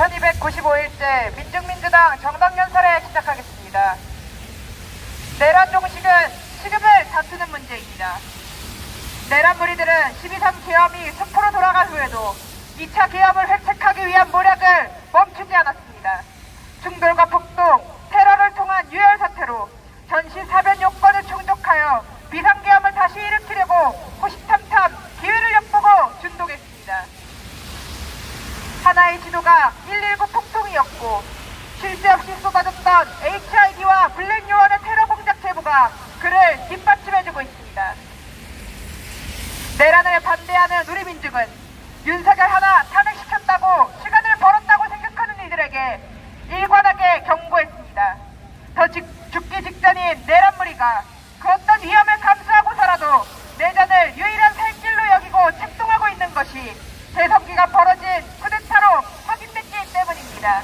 2295일째 민중민주당 정당연설에 시작하겠습니다. 내란 종식은 시급을 다투는 문제입니다. 내란 무리들은 12.3 계엄이 수포로 돌아간 후에도 2차 계엄을 획책하기 위한 모략을 멈추지 않았습니다. 충돌과 폭동, 테러를 통한 유혈 사태로 전시 사변 요건을 충족하여 비상계엄을 다시 일으키려고 호시탐탐 기회를 엿보고 준동했습니다. 하나의 지도가 119 폭동이었고 쉴 새 없이 쏟아졌던 HID와 블랙 요원의 테러 공작 제보가 그를 뒷받침해주고 있습니다. 내란을 반대하는 우리 민중은 윤석열 하나 탄핵시켰다고 시간을 벌었다고 생각하는 이들에게 일관하게 경고했습니다. 더 직- 죽기 직전인 내란 무리가 그 어떤 위험을 감수하고서라도 내전을 유일한 살길로 여기고 책동하고 있는 것이 대성기가 벌어진 쿠데타로 때문입니다.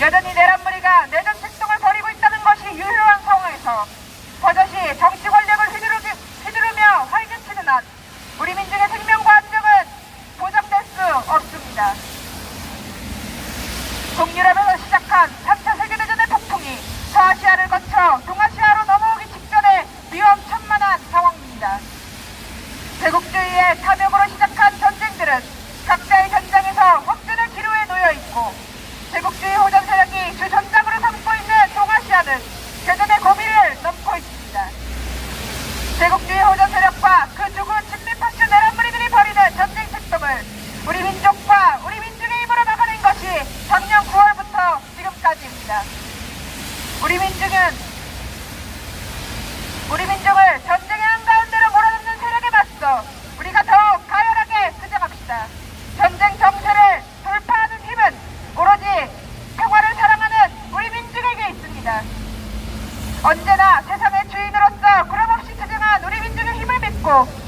여전히 내란 무리가 내전 책동을 벌이고 있다는 것이 유효한 상황에서 버젓이 정치 권력을 휘두르며 활개치는 한 우리 민중의 생명과 안정은 보장될 수 없습니다. 동유럽에서 시작한 3차 세계대전의 폭풍이 서아시아를 거쳐 동아시아로 넘어오기 직전에 위험천만한 상황입니다. 제국주의의 탐욕으로 시작한 전쟁들은 각자의 전장에서 확전의 기로에 놓여 있고 제국주의 호전 세력이 주 전장으로 삼고 있는 동아시아는 개전의 고비를 넘고 있습니다. 제국주의 호전 세력과 그 죽은 친미파쇼 내란무리들이 벌이는 전쟁 책동을 우리 민족과 우리 민중의 힘으로 막아낸 것이 작년 9월부터 지금까지입니다. 우리 민중은 우리 민족을 전 Oh.